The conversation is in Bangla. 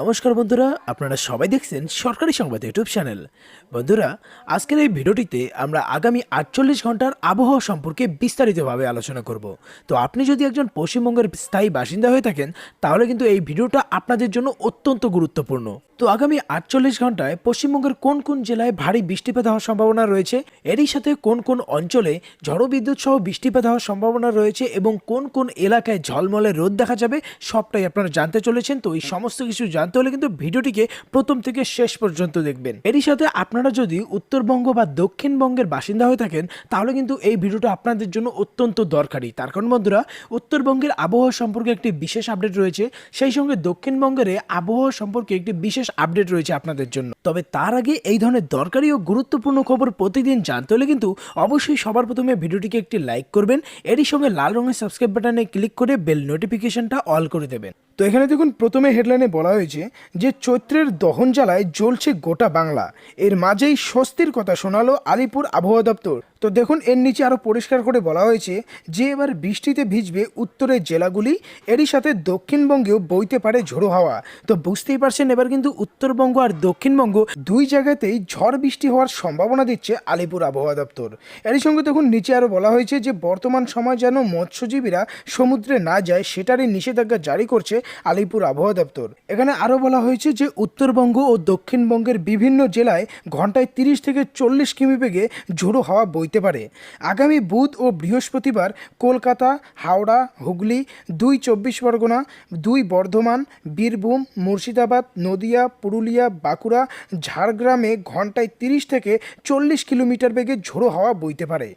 নমস্কার বন্ধুরা, আপনারা সবাই দেখছেন সরকারি সংবাদ ইউটিউব চ্যানেল। বন্ধুরা, আজকের এই ভিডিওটিতে আমরা আগামী আটচল্লিশ ঘণ্টার আবহাওয়া সম্পর্কে বিস্তারিতভাবে আলোচনা করব। তো আপনি যদি একজন পশ্চিমবঙ্গের স্থায়ী বাসিন্দা হয়ে থাকেন, তাহলে কিন্তু এই ভিডিওটা আপনাদের জন্য অত্যন্ত গুরুত্বপূর্ণ। তো আগামী আটচল্লিশ ঘন্টায় পশ্চিমবঙ্গের কোন কোন জেলায় ভারী বৃষ্টিপাত হওয়ার সম্ভাবনা রয়েছে, এরই সাথে কোন কোন অঞ্চলে ঝড়ো বিদ্যুৎ সহ বৃষ্টিপাত হওয়ার সম্ভাবনা রয়েছে এবং কোন কোন এলাকায় ঝলমলে রোদ দেখা যাবে, সবটাই আপনারা জানতে চলেছেন। তো এই সমস্ত কিছু জানতে হলে কিন্তু ভিডিওটিকে প্রথম থেকে শেষ পর্যন্ত দেখবেন। এরই সাথে আপনারা যদি উত্তরবঙ্গ বা দক্ষিণবঙ্গের বাসিন্দা হয়ে থাকেন, তাহলে কিন্তু এই ভিডিওটা আপনাদের জন্য অত্যন্ত দরকারি। তার কারণ বন্ধুরা, উত্তরবঙ্গের আবহাওয়া সম্পর্কে একটি বিশেষ আপডেট রয়েছে। সেই সঙ্গে দক্ষিণবঙ্গের আবহাওয়া সম্পর্কে একটি বিশেষ আপডেট রয়েছে আপনাদের জন্য। তবে তার আগে এই ধরনের দরকারি ও গুরুত্বপূর্ণ খবর প্রতিদিন জানতে হলে কিন্তু অবশ্যই সবার প্রথমে ভিডিওটিকে একটি লাইক করবেন। এরই সঙ্গে লাল রঙের সাবস্ক্রাইব বাটনে ক্লিক করে বেল নোটিফিকেশনটা অল করে দেবেন। তো এখানে দেখুন, প্রথমে হেডলাইনে বলা হয়েছে যে চৈত্রের দহন জ্বালায় জ্বলছে গোটা বাংলা। এর মাঝেই স্বস্তির কথা শোনালো আলিপুর আবহাওয়া দপ্তর। তো দেখুন, এর নিচে আরও পরিষ্কার করে বলা হয়েছে যে এবার বৃষ্টিতে ভিজবে উত্তরের জেলাগুলি। এরই সাথে দক্ষিণবঙ্গেও বইতে পারে ঝোড়ো হাওয়া। তো বুঝতেই পারছেন, এবার কিন্তু উত্তরবঙ্গ আর দক্ষিণবঙ্গ দুই জায়গাতেই ঝড় বৃষ্টি হওয়ার সম্ভাবনা দিচ্ছে আলিপুর আবহাওয়া দপ্তর। এরই সঙ্গে দেখুন, নিচে আরও বলা হয়েছে যে বর্তমান সময় যেন মৎস্যজীবীরা সমুদ্রে না যায়, সেটারই নিষেধাজ্ঞা জারি করছে আলিপুর আবহাওয়া দপ্তর। এখানে আরও বলা হয়েছে যে উত্তরবঙ্গ ও দক্ষিণবঙ্গের বিভিন্ন জেলায় ঘন্টায় তিরিশ থেকে চল্লিশ কিমি বেগে ঝোড়ো হাওয়া বইতে পারে। আগামী বুধ ও বৃহস্পতিবার কলকাতা, হাওড়া, হুগলি, দুই চব্বিশ পরগনা, দুই বর্ধমান, বীরভূম, মুর্শিদাবাদ, নদিয়া, পুরুলিয়া, বাঁকুড়া, ঝাড়গ্রামে ঘন্টায় তিরিশ থেকে চল্লিশ কিলোমিটার বেগে ঝোড়ো হাওয়া বইতে পারে।